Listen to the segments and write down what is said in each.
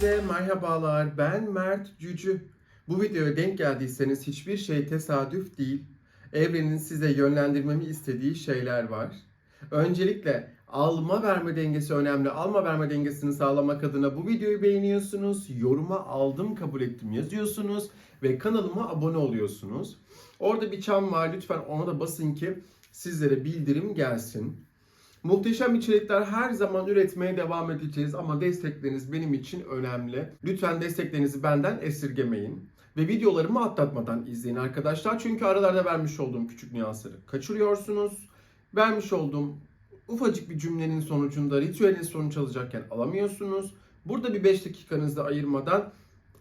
Herkese merhabalar. Ben Mert Cücü. Bu videoya denk geldiyseniz hiçbir şey tesadüf değil. Evrenin size yönlendirmemi istediği şeyler var. Öncelikle alma verme dengesi önemli. Alma verme dengesini sağlamak adına bu videoyu beğeniyorsunuz. Yoruma aldım kabul ettim yazıyorsunuz. Ve kanalıma abone oluyorsunuz. Orada bir çan var. Lütfen ona da basın ki sizlere bildirim gelsin. Muhteşem içerikler her zaman üretmeye devam edeceğiz ama destekleriniz benim için önemli. Lütfen desteklerinizi benden esirgemeyin. Ve videolarımı atlatmadan izleyin arkadaşlar. Çünkü aralarda vermiş olduğum küçük nüansları kaçırıyorsunuz. Vermiş olduğum ufacık bir cümlenin sonucunda ritüelin sonuç alacakken alamıyorsunuz. Burada bir 5 dakikanızı ayırmadan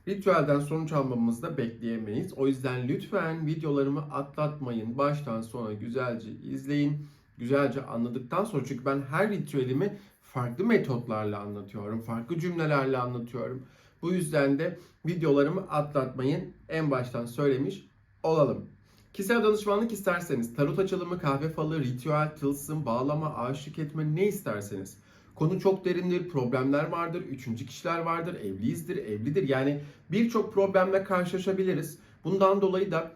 ritüelden sonuç almamızı da bekleyemeyiz. O yüzden lütfen videolarımı atlatmayın. Baştan sona güzelce izleyin güzelce anladıktan sonra çünkü ben her ritüelimi farklı metotlarla anlatıyorum, farklı cümlelerle anlatıyorum. Bu yüzden de videolarımı atlatmayın. En baştan söylemiş olalım. Kişisel danışmanlık isterseniz, tarot açılımı, kahve falı, ritüel, tılsım, bağlama, aşık etme ne isterseniz. Konu çok derindir, problemler vardır, üçüncü kişiler vardır, evliyizdir, evlidir. Yani birçok problemle karşılaşabiliriz. Bundan dolayı da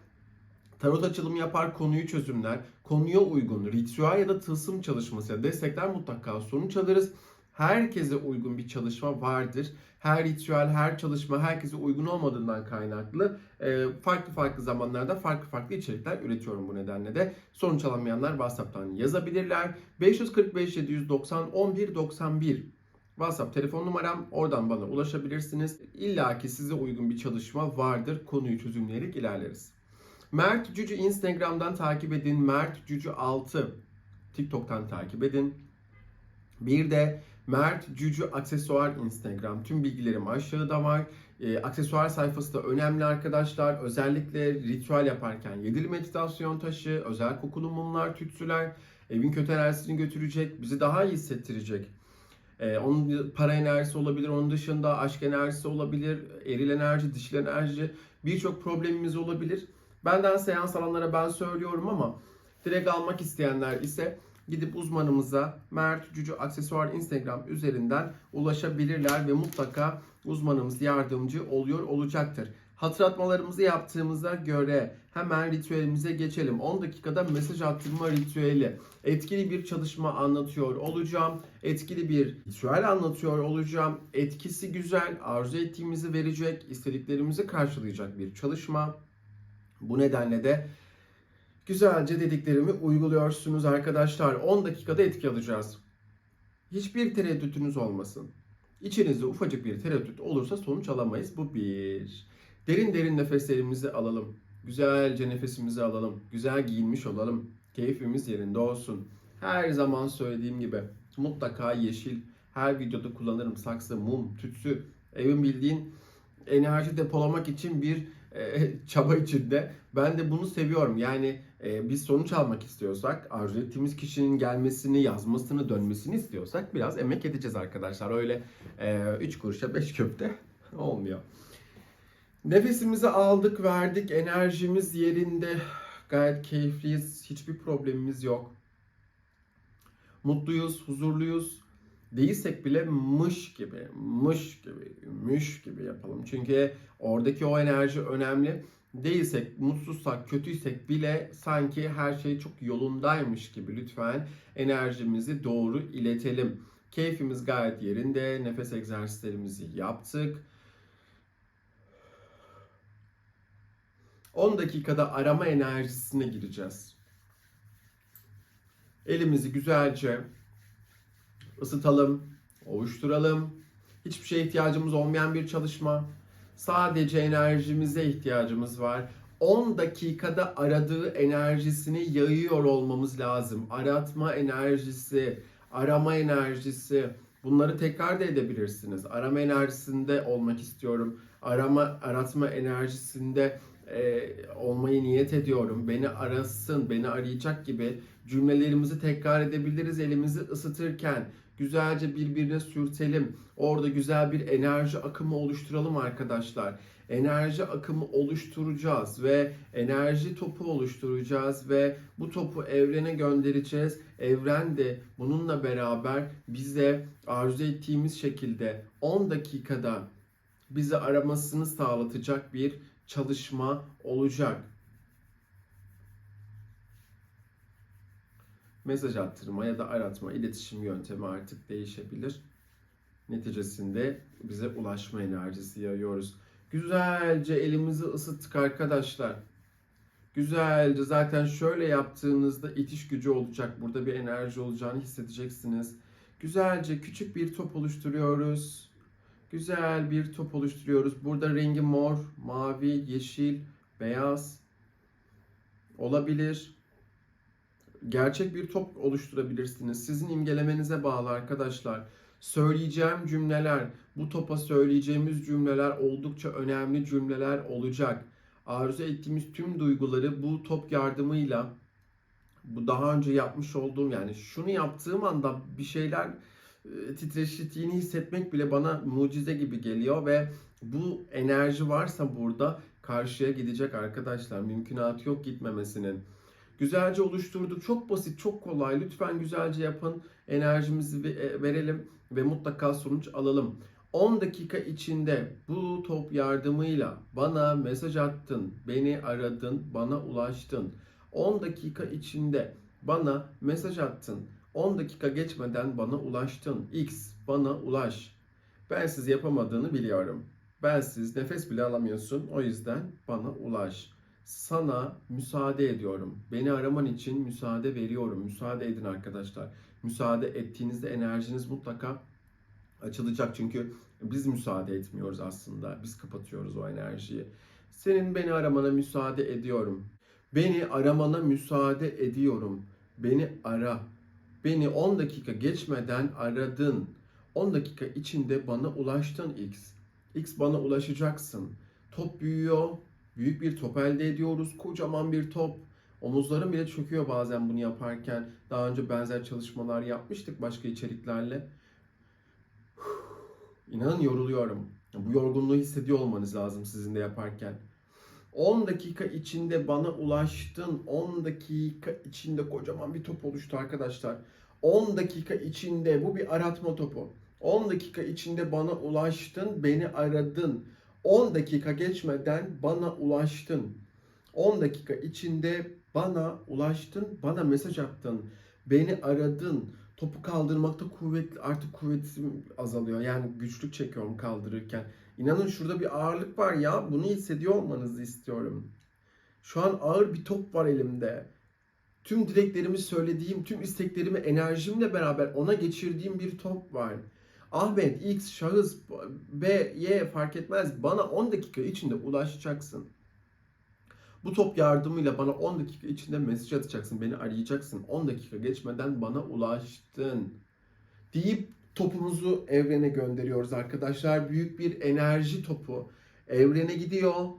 Tarot açılımı yapar, konuyu çözümler, konuya uygun ritüel ya da tılsım çalışması ya destekler mutlaka sonuç alırız. Herkese uygun bir çalışma vardır. Her ritüel, her çalışma herkese uygun olmadığından kaynaklı e, farklı farklı zamanlarda farklı farklı içerikler üretiyorum bu nedenle de. Sonuç alamayanlar WhatsApp'tan yazabilirler. 545 790 11 91 WhatsApp telefon numaram oradan bana ulaşabilirsiniz. İlla ki size uygun bir çalışma vardır. Konuyu çözümleyerek ilerleriz. Mert Cücü Instagram'dan takip edin. Mert Cücü 6 TikTok'tan takip edin. Bir de Mert Cücü Aksesuar Instagram. Tüm bilgilerim aşağıda var. E, aksesuar sayfası da önemli arkadaşlar. Özellikle ritüel yaparken yedili meditasyon taşı, özel kokulu mumlar, tütsüler evin kötü enerjisini götürecek, bizi daha iyi hissettirecek. Ee, onun para enerjisi olabilir, onun dışında aşk enerjisi olabilir, eril enerji, dişil enerji birçok problemimiz olabilir. Benden seans alanlara ben söylüyorum ama direkt almak isteyenler ise gidip uzmanımıza Mert Cücü Aksesuar Instagram üzerinden ulaşabilirler ve mutlaka uzmanımız yardımcı oluyor olacaktır. Hatırlatmalarımızı yaptığımıza göre hemen ritüelimize geçelim. 10 dakikada mesaj attırma ritüeli. Etkili bir çalışma anlatıyor olacağım. Etkili bir ritüel anlatıyor olacağım. Etkisi güzel, arzu ettiğimizi verecek, istediklerimizi karşılayacak bir çalışma. Bu nedenle de güzelce dediklerimi uyguluyorsunuz arkadaşlar. 10 dakikada etki alacağız. Hiçbir tereddütünüz olmasın. İçinizde ufacık bir tereddüt olursa sonuç alamayız. Bu bir. Derin derin nefeslerimizi alalım. Güzelce nefesimizi alalım. Güzel giyinmiş olalım. Keyfimiz yerinde olsun. Her zaman söylediğim gibi mutlaka yeşil. Her videoda kullanırım. Saksı, mum, tütsü. Evin bildiğin enerji depolamak için bir e, çaba içinde. Ben de bunu seviyorum. Yani e, biz sonuç almak istiyorsak, arzu ettiğimiz kişinin gelmesini, yazmasını, dönmesini istiyorsak biraz emek edeceğiz arkadaşlar. Öyle 3 kuruşa 5 köfte olmuyor. Nefesimizi aldık, verdik. Enerjimiz yerinde. Gayet keyifliyiz. Hiçbir problemimiz yok. Mutluyuz, huzurluyuz. Değilsek bile mış gibi, mış gibi, müş gibi yapalım. Çünkü oradaki o enerji önemli. Değilsek, mutsuzsak, kötüysek bile sanki her şey çok yolundaymış gibi lütfen enerjimizi doğru iletelim. Keyfimiz gayet yerinde. Nefes egzersizlerimizi yaptık. 10 dakikada arama enerjisine gireceğiz. Elimizi güzelce ısıtalım, ovuşturalım. Hiçbir şeye ihtiyacımız olmayan bir çalışma. Sadece enerjimize ihtiyacımız var. 10 dakikada aradığı enerjisini yayıyor olmamız lazım. Aratma enerjisi, arama enerjisi. Bunları tekrar da edebilirsiniz. Arama enerjisinde olmak istiyorum. Arama, aratma enerjisinde e, olmayı niyet ediyorum. Beni arasın, beni arayacak gibi cümlelerimizi tekrar edebiliriz elimizi ısıtırken. Güzelce birbirine sürtelim. Orada güzel bir enerji akımı oluşturalım arkadaşlar. Enerji akımı oluşturacağız ve enerji topu oluşturacağız ve bu topu evrene göndereceğiz. Evren de bununla beraber bize arzu ettiğimiz şekilde 10 dakikada bizi aramasını sağlatacak bir çalışma olacak. Mesaj attırma ya da aratma iletişim yöntemi artık değişebilir. Neticesinde bize ulaşma enerjisi yayıyoruz. Güzelce elimizi ısıttık arkadaşlar. Güzelce zaten şöyle yaptığınızda itiş gücü olacak. Burada bir enerji olacağını hissedeceksiniz. Güzelce küçük bir top oluşturuyoruz. Güzel bir top oluşturuyoruz. Burada rengi mor, mavi, yeşil, beyaz olabilir. Gerçek bir top oluşturabilirsiniz. Sizin imgelemenize bağlı arkadaşlar. Söyleyeceğim cümleler, bu topa söyleyeceğimiz cümleler oldukça önemli cümleler olacak. Arzu ettiğimiz tüm duyguları bu top yardımıyla bu daha önce yapmış olduğum yani şunu yaptığım anda bir şeyler titreştiğini hissetmek bile bana mucize gibi geliyor ve bu enerji varsa burada karşıya gidecek arkadaşlar. Mümkünatı yok gitmemesinin. Güzelce oluşturduk. Çok basit, çok kolay. Lütfen güzelce yapın. Enerjimizi e, verelim ve mutlaka sonuç alalım. 10 dakika içinde bu top yardımıyla bana mesaj attın, beni aradın, bana ulaştın. 10 dakika içinde bana mesaj attın. 10 dakika geçmeden bana ulaştın. X bana ulaş. Ben siz yapamadığını biliyorum. Ben siz nefes bile alamıyorsun. O yüzden bana ulaş. Sana müsaade ediyorum. Beni araman için müsaade veriyorum. Müsaade edin arkadaşlar. Müsaade ettiğinizde enerjiniz mutlaka açılacak. Çünkü biz müsaade etmiyoruz aslında. Biz kapatıyoruz o enerjiyi. Senin beni aramana müsaade ediyorum. Beni aramana müsaade ediyorum. Beni ara. Beni 10 dakika geçmeden aradın. 10 dakika içinde bana ulaştın X. X bana ulaşacaksın. Top büyüyor. Büyük bir top elde ediyoruz. Kocaman bir top. Omuzlarım bile çöküyor bazen bunu yaparken. Daha önce benzer çalışmalar yapmıştık başka içeriklerle. İnanın yoruluyorum. Bu yorgunluğu hissediyor olmanız lazım sizin de yaparken. 10 dakika içinde bana ulaştın. 10 dakika içinde kocaman bir top oluştu arkadaşlar. 10 dakika içinde bu bir aratma topu. 10 dakika içinde bana ulaştın, beni aradın. 10 dakika geçmeden bana ulaştın. 10 dakika içinde bana ulaştın, bana mesaj attın. Beni aradın. Topu kaldırmakta kuvvet artık kuvvetim azalıyor. Yani güçlük çekiyorum kaldırırken. İnanın şurada bir ağırlık var ya. Bunu hissediyor olmanızı istiyorum. Şu an ağır bir top var elimde. Tüm dileklerimi söylediğim, tüm isteklerimi enerjimle beraber ona geçirdiğim bir top var. Ahmet, X, şahıs, B, Y fark etmez. Bana 10 dakika içinde ulaşacaksın. Bu top yardımıyla bana 10 dakika içinde mesaj atacaksın, beni arayacaksın. 10 dakika geçmeden bana ulaştın. Deyip topumuzu evrene gönderiyoruz arkadaşlar. Büyük bir enerji topu evrene gidiyor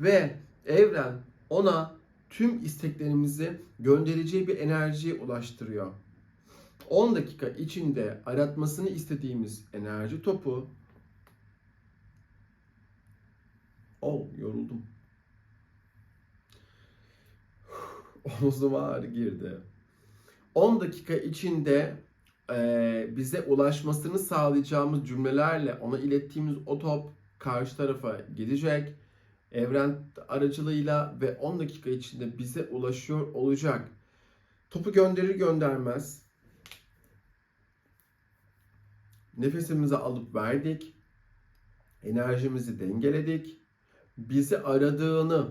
ve evren ona tüm isteklerimizi göndereceği bir enerjiye ulaştırıyor. 10 dakika içinde aratmasını istediğimiz enerji topu Oh yoruldum. Omuzuma ağrı girdi. 10 dakika içinde bize ulaşmasını sağlayacağımız cümlelerle ona ilettiğimiz o top karşı tarafa gidecek. Evren aracılığıyla ve 10 dakika içinde bize ulaşıyor olacak. Topu gönderir göndermez nefesimizi alıp verdik. Enerjimizi dengeledik. Bizi aradığını,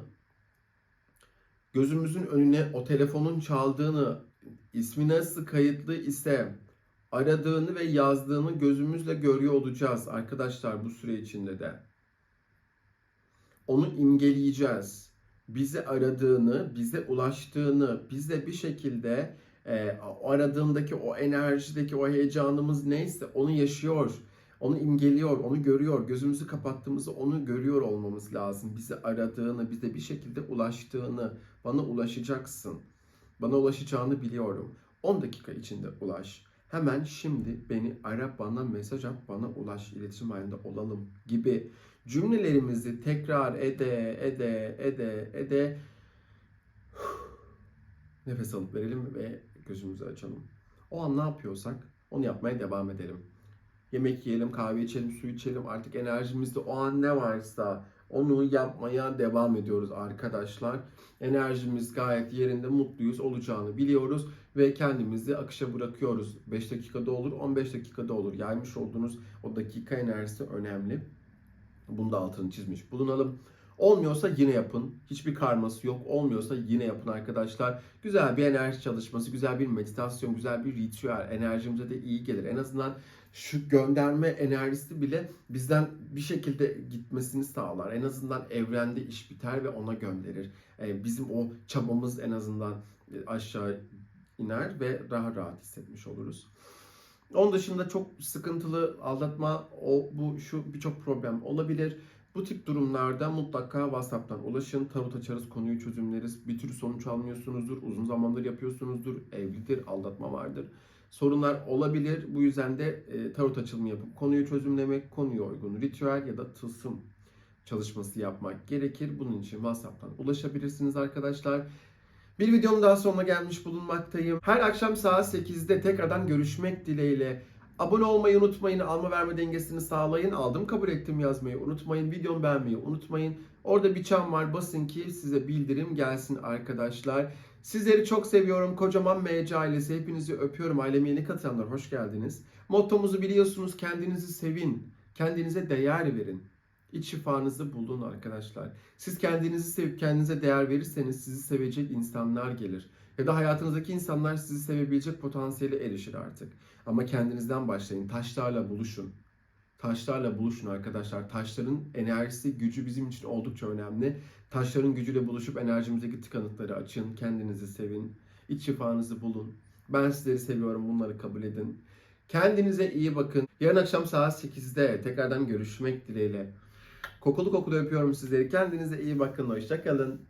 gözümüzün önüne o telefonun çaldığını, ismi nasıl kayıtlı ise aradığını ve yazdığını gözümüzle görüyor olacağız arkadaşlar bu süre içinde de. Onu imgeleyeceğiz. Bizi aradığını, bize ulaştığını, bize bir şekilde e, aradığındaki o enerjideki o heyecanımız neyse onu yaşıyor. Onu imgeliyor, onu görüyor. Gözümüzü kapattığımızda onu görüyor olmamız lazım. Bizi aradığını, bize bir şekilde ulaştığını, bana ulaşacaksın. Bana ulaşacağını biliyorum. 10 dakika içinde ulaş. Hemen şimdi beni ara, bana mesaj at, bana ulaş, iletişim halinde olalım gibi cümlelerimizi tekrar ede, ede, ede, ede nefes alıp verelim ve gözümüzü açalım. O an ne yapıyorsak onu yapmaya devam edelim. Yemek yiyelim, kahve içelim, su içelim. Artık enerjimizde o an ne varsa onu yapmaya devam ediyoruz arkadaşlar. Enerjimiz gayet yerinde, mutluyuz olacağını biliyoruz ve kendimizi akışa bırakıyoruz. 5 dakikada olur, 15 dakikada olur. Yaymış olduğunuz o dakika enerjisi önemli. Bunu da altını çizmiş bulunalım. Olmuyorsa yine yapın. Hiçbir karması yok. Olmuyorsa yine yapın arkadaşlar. Güzel bir enerji çalışması, güzel bir meditasyon, güzel bir ritüel. Enerjimize de iyi gelir. En azından şu gönderme enerjisi bile bizden bir şekilde gitmesini sağlar. En azından evrende iş biter ve ona gönderir. Ee, bizim o çabamız en azından e, aşağı iner ve daha rahat hissetmiş oluruz. Onun dışında çok sıkıntılı aldatma, o bu şu birçok problem olabilir. Bu tip durumlarda mutlaka WhatsApp'tan ulaşın. Tarot açarız, konuyu çözümleriz. Bir türlü sonuç almıyorsunuzdur, uzun zamandır yapıyorsunuzdur, evlidir, aldatma vardır. Sorunlar olabilir. Bu yüzden de e, tarot açılımı yapıp konuyu çözümlemek, konuya uygun ritüel ya da tılsım çalışması yapmak gerekir. Bunun için WhatsApp'tan ulaşabilirsiniz arkadaşlar. Bir videonun daha sonuna gelmiş bulunmaktayım. Her akşam saat 8'de tekrardan görüşmek dileğiyle. Abone olmayı unutmayın. Alma verme dengesini sağlayın. Aldım kabul ettim yazmayı unutmayın. Videomu beğenmeyi unutmayın. Orada bir çan var. Basın ki size bildirim gelsin arkadaşlar. Sizleri çok seviyorum. Kocaman MC ailesi. Hepinizi öpüyorum. Aileme yeni katılanlar hoş geldiniz. Mottomuzu biliyorsunuz. Kendinizi sevin. Kendinize değer verin. İç şifanızı bulun arkadaşlar. Siz kendinizi sevip kendinize değer verirseniz sizi sevecek insanlar gelir. Ya da hayatınızdaki insanlar sizi sevebilecek potansiyele erişir artık. Ama kendinizden başlayın. Taşlarla buluşun. Taşlarla buluşun arkadaşlar. Taşların enerjisi, gücü bizim için oldukça önemli. Taşların gücüyle buluşup enerjimizdeki tıkanıkları açın. Kendinizi sevin. İç şifanızı bulun. Ben sizleri seviyorum. Bunları kabul edin. Kendinize iyi bakın. Yarın akşam saat 8'de tekrardan görüşmek dileğiyle. Kokulu kokulu öpüyorum sizleri. Kendinize iyi bakın. Hoşçakalın.